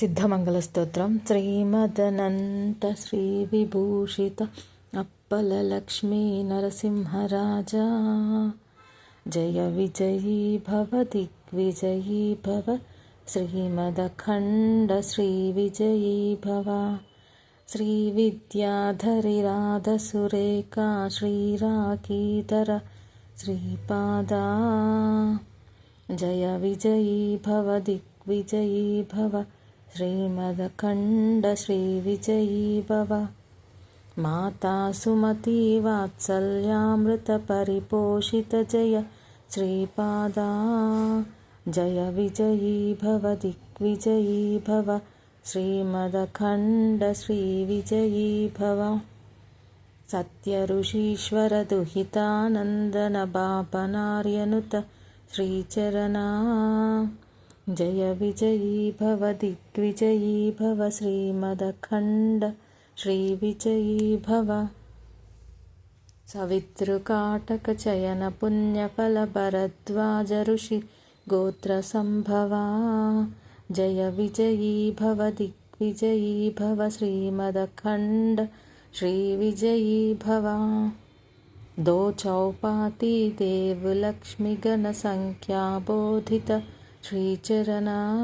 सिद्धमङ्गलस्तोत्रं श्रीमदनन्तश्रीविभूषित अप्पलक्ष्मी नरसिंहराजा जय विजयी भव दिग्विजयी भव श्रीमदखण्ड श्रीविजयी भव श्रीविद्याधरिराधसुरेका श्रीराकीधर श्रीपादा जय विजयी भव दिग्विजयी भव श्रीमदखण्ड श्रीविजयी भव माता सुमती वात्सल्यामृतपरिपोषितजय। श्रीपादा जय विजयी भव दिग्विजयी भव श्रीमदखण्ड श्रीविजयी भव सत्यऋषीश्वरदुहितानन्दनबापनार्यनुत श्रीचरणा जय विजयी भव दिग्विजयी भव श्रीमदखण्ड श्रीविजयी भव सवितृकाटकचयनपुण्यफलभरद्वाजऋषि गोत्रसम्भवा। जय विजयी भव दिग्विजयी भव श्रीमदखण्ड श्रीविजयी भव दो चौपाती देवलक्ष्मिगणसङ्ख्याबोधित श्रीचरणा।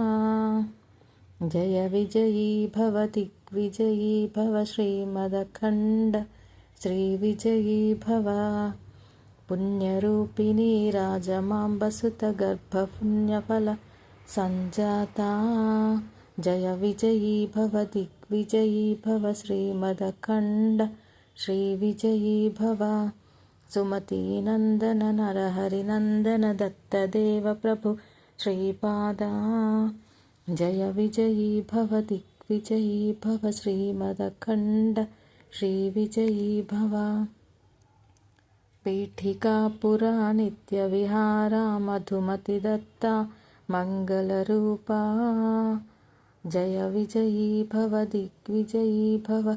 जय विजयी भव दिग्विजयी भव श्रीमदखण्ड। श्रीविजयी भव। पुण्यरूपिणी राजमाम्बसुतगर्भपुण्यफल सञ्जाता। जय विजयी भव दिग्विजयी भव श्रीमदखण्ड। श्रीविजयी भव। सुमतीनन्दन नरहरिनन्दन दत्तदेव प्रभु श्रीपादा। जय विजयी भव दिग्विजयी भव श्रीमदखण्ड श्रीविजयी भव। पीठिकापुरा नित्यविहारा मधुमतिदत्ता मङ्गलरूपा जय विजयी भव दिग्विजयी भव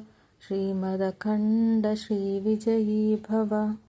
श्रीमदखण्ड श्रीविजयी भव